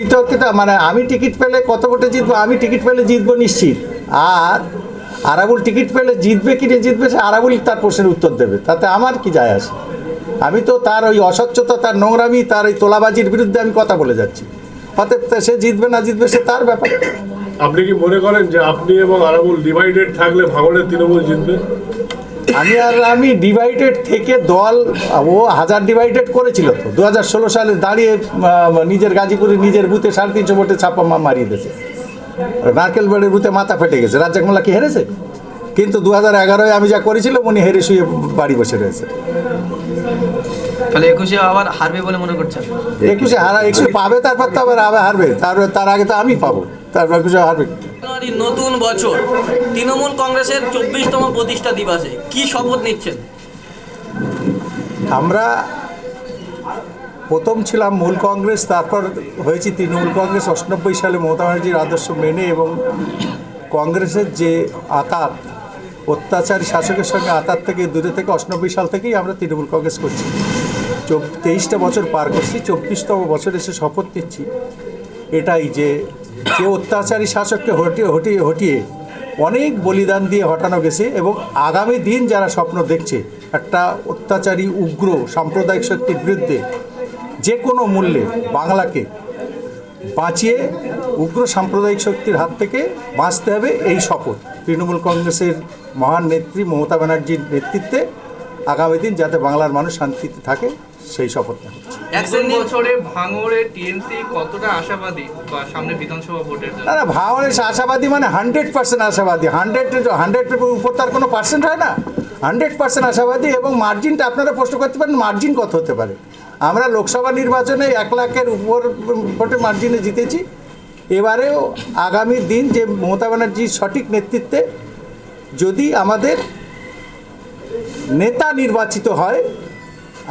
বিতর্কিতা মানে আমি টিকিট পেলে কত ভোটে জিতবো? আমি টিকিট পেলে জিতবো নিশ্চিত। আর আরাবুল টিকিট পেলে জিতবে কি না জিতবে, সে আরাবুল তার প্রশ্নের উত্তর দেবে। তাতে আমার কি যায় আসে? আমি তো তার ওই অস্বচ্ছতা তার নোংরামি, তার ওই তোলাবাজির বিরুদ্ধে আমি কথা বলে যাচ্ছি। অতএব সে জিতবে না জিতবে, সে তার ব্যাপার। আপনি কি মনে করেন যে আপনি এবং আরাবুল ডিভাইডেড থাকলে ভাঙড়ের তৃণমূল জিতবে? আমি আর আমি ডিভাইডেড থেকে দল ও হাজার ডিভাইডেড করেছিল তো। দু হাজার ষোলো সালে দাঁড়িয়ে নিজের গাজীপুরে নিজের বুথে সাড়ে তিনশো ভোটে ছাপা মা মারিয়ে দিয়েছে। নারকেল বেড়ের বুথে মাথা ফেটে গেছে। রাজ্জাক মোল্লা কি হেরেছে? কিন্তু দু হাজার এগারোয় আমি যা করেছিলাম উনি হেরে শুয়ে বাড়ি বসে রয়েছে। তাহলে একুশে আবার হারবে বলে মনে করছেন? একুশে হারা একুশে পাবে তারপর তো আবার হারবে। তার তার আগে তো আমি পাবো। তারপর একুশে হারবে। জানুয়ারি নতুন বছর তৃণমূল কংগ্রেসের চব্বিশতম প্রতিষ্ঠা দিবসে কি শপথ নিচ্ছেন? আমরা প্রথম ছিলাম মূল কংগ্রেস, তারপর হয়েছি তৃণমূল কংগ্রেস, অষ্টানব্বই সালে মমতা ব্যানার্জির আদর্শ মেনে এবং কংগ্রেসের যে আতাত, অত্যাচারী শাসকের সঙ্গে আতাত থেকে দূরে থেকে অষ্টানব্বই সাল থেকেই আমরা তৃণমূল কংগ্রেস করছি। তেইশটা বছর পার করছি, চব্বিশতম বছর এসে শপথ নিচ্ছি। এটাই যে যে অত্যাচারী শাসককে হটিয়ে হটিয়ে হটিয়ে অনেক বলিদান দিয়ে হটানো গেছে এবং আগামী দিন যারা স্বপ্ন দেখছে, একটা অত্যাচারী, উগ্র, সাম্প্রদায়িক শক্তির বিরুদ্ধে যে কোনো মূল্যে বাংলাকে বাঁচিয়ে উগ্র সাম্প্রদায়িক শক্তির হাত থেকে বাঁচতে হবে, এই শপথ। তৃণমূল কংগ্রেসের মহান নেত্রী মমতা ব্যানার্জির নেতৃত্বে আগামী দিন যাতে বাংলার মানুষ শান্তিতে থাকে সেই শপথ নেওয়া হচ্ছে। এক নতুন শ্রেণির বছরে ভাঙড়ে টিএমসি কতটা আশাবাদী বা সামনে বিধানসভা ভোটের না না ভাওয়ারের আশাবাদী মানে হান্ড্রেড পার্সেন্ট আশাবাদী। হান্ড্রেড হান্ড্রেড উপর তার কোনো পার্সেন্ট হয় না। হান্ড্রেড পার্সেন্ট আশাবাদী এবং মার্জিনটা আপনারা প্রশ্ন করতে পারেন মার্জিন কত হতে পারে? আমরা লোকসভা নির্বাচনে এক লাখের উপর ভোটে মার্জিনে জিতেছি। এবারেও আগামী দিন যে মমতা ব্যানার্জির সঠিক নেতৃত্বে যদি আমাদের নেতা নির্বাচিত হয়।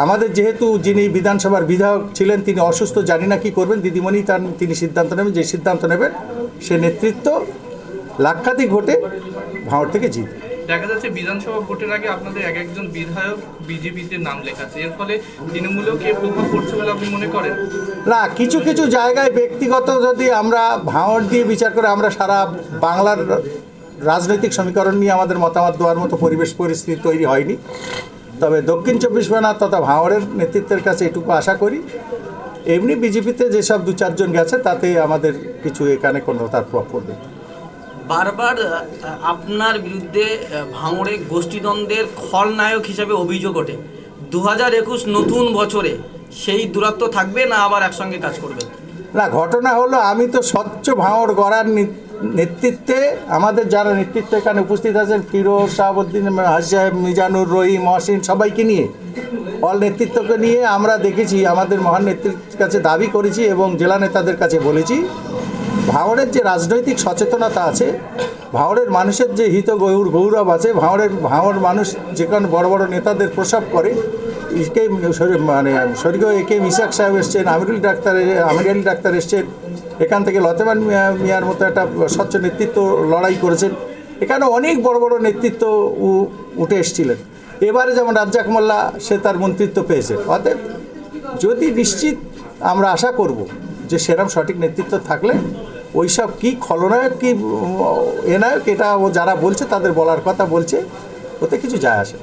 আমাদের যেহেতু যিনি বিধানসভার বিধায়ক ছিলেন তিনি অসুস্থ জানি না কি করবেন। দিদিমণি তার তিনি সিদ্ধান্ত নেবেন যে সিদ্ধান্ত নেবেন সে নেতৃত্ব লাক্ষাধিক ভোটে ভাঁড় থেকে জিত দেখা যাচ্ছে বিধানসভা ভোটের আগে আপনাদের এক একজন বিধায়ক বিজেপিতে নাম লেখাচ্ছে। এর ফলে তৃণমূলেও কি প্রভাব পড়ছে বলে আপনি মনে করেন? না কিছু কিছু জায়গায় ব্যক্তিগত যদি আমরা ভাঁড় দিয়ে বিচার করে আমরা সারা বাংলার রাজনৈতিক সমীকরণ নিয়ে আমাদের মতামত দেওয়ার মতো পরিবেশ পরিস্থিতি তৈরি হয়নি। তবে দক্ষিণ চব্বিশ পরগনা তথা ভাঁড়ের নেতৃত্বের কাছে এটুকু আশা করি, এমনি বিজেপিতে যেসব দু চারজন গেছে, তাতে আমাদের কিছু এখানে কোনো তার প্রভাব পড়বে। বারবার আপনার বিরুদ্ধে ভাঙড়ে গোষ্ঠীদ্বন্দ্বের খলনায়ক হিসাবে অভিযোগ ওঠে। দু হাজার একুশ নতুন বছরে সেই দূরত্ব থাকবে না আবার একসঙ্গে কাজ করবে? না, ঘটনা হলো আমি তো স্বচ্ছ ভাঙড় গড়ার নেতৃত্বে আমাদের যারা নেতৃত্ব এখানে উপস্থিত আছেন, ফিরোজ, শাহাবুদ্দিন সাহেব, মিজানুর, রহিম, মহসিন, সবাইকে নিয়ে অল নেতৃত্বকে নিয়ে আমরা দেখেছি, আমাদের মহান নেতৃত্বের কাছে দাবি করেছি এবং জেলা নেতাদের কাছে বলেছি, ভাঙড়ের যে রাজনৈতিক সচেতনতা আছে, ভাঙড়ের মানুষের যে হিত গৌর গৌরব আছে, ভাঙড়ের, ভাঙড় মানুষ যেখানে বড় বড় নেতাদের প্রসব করে একে মানে স্বর্গীয় এ কে মিসাক সাহেব এসছেন, আমিরুল ডাক্তার আমির আলী ডাক্তার এসছেন, এখান থেকে লতেমান মিয়া, মিয়ার মতো একটা স্বচ্ছ নেতৃত্ব লড়াই করেছেন। এখানে অনেক বড় বড় নেতৃত্ব উঠে এসেছিলেন। এবারে যেমন রাজ্জাক মোল্লা, সে তার মন্ত্রিত্ব পেয়েছে। অতএব যদি নিশ্চিত আমরা আশা করব যে সেরম সঠিক নেতৃত্ব থাকলে, ওইসব কি খলনায়ক কি এনায়ক এটা ও যারা বলছে তাদের বলার কথা বলছে, ওতে কিছু যায় আসে।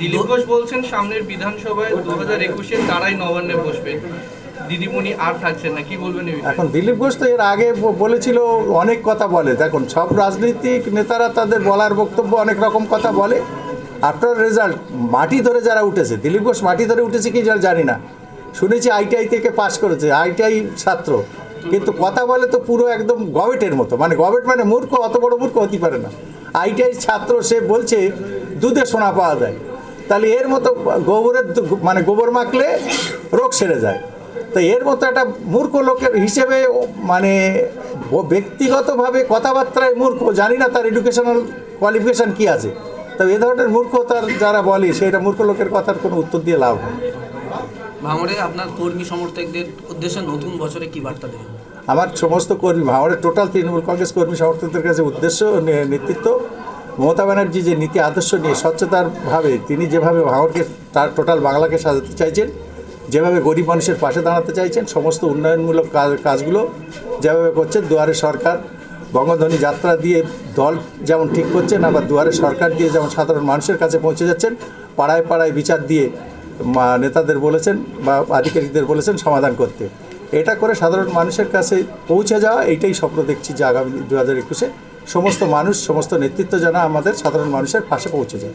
দিলীপ ঘোষ বলছেন, সামনের বিধানসভায় দু হাজার একুশে তারাই নবান্নে বসবে। দিদিমণি আর থাকছেন না, কি বলবেন এখন দিলীপ ঘোষ তো এর আগে বলেছিল, অনেক কথা বলে। দেখুন, সব রাজনৈতিক নেতারা তাদের বলার বক্তব্য অনেক রকম কথা বলে। আফটার রেজাল্ট মাটি ধরে যারা উঠেছে, দিলীপ ঘোষ মাটি ধরে উঠেছে কি যারা জানি না। শুনেছি আইটিআই থেকে পাশ করেছে, আইটিআই ছাত্র। কিন্তু কথা বলে তো পুরো একদম গভেটের মতো। মানে গভেট মানে মূর্খ, অত বড় মূর্খ হতে পারে না। আইটিআই ছাত্র সে বলছে, দুধে সোনা পাওয়া যায়। তাহলে এর মতো গোবরের মানে গোবর মাখলে রোগ সেরে যায়। তো এর মতো একটা মূর্খ লোকের হিসেবে মানে ব্যক্তিগতভাবে কথাবার্তায় মূর্খ জানি না তার এডুকেশনাল কোয়ালিফিকেশান কী আছে। তবে এ ধরনের মূর্খতার যারা বলে সেটা মূর্খ লোকের কথার কোনো উত্তর দিয়ে লাভ হয় ভাঙড়ে আপনার কর্মী সমর্থকদের উদ্দেশ্যে নতুন বছরে কি বার্তা দেবেন? আমার সমস্ত কর্মী ভাঙড়ের টোটাল তৃণমূল কংগ্রেস কর্মী সমর্থকদের কাছে উদ্দেশ্য নেতৃত্ব মমতা ব্যানার্জি যে নীতি আদর্শ নিয়ে স্বচ্ছতার ভাবে তিনি যেভাবে ভাঙরকে, তার টোটাল বাংলাকে সাজাতে চাইছেন, যেভাবে গরিব মানুষের পাশে দাঁড়াতে চাইছেন, সমস্ত উন্নয়নমূলক কাজ- কাজগুলো যেভাবে করছেন, দুয়ারে সরকার, বঙ্গধ্বনি যাত্রা দিয়ে দল যেমন ঠিক করছেন, আবার দুয়ারে সরকার দিয়ে যেমন সাধারণ মানুষের কাছে পৌঁছে যাচ্ছেন, পাড়ায় পাড়ায় বিচার দিয়ে নেতাদের বলেছেন বা আধিকারিকদের বলেছেন সমাধান করতে। এটা করে সাধারণ মানুষের কাছে পৌঁছে যাওয়া, এইটাই স্বপ্ন দেখছি যে আগামী দু হাজার একুশে। সমস্ত মানুষ সমস্ত নেতৃত্ব যেন আমাদের সাধারণ মানুষের পাশে পৌঁছে যায়।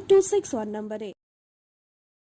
eight two six one নাম্বারে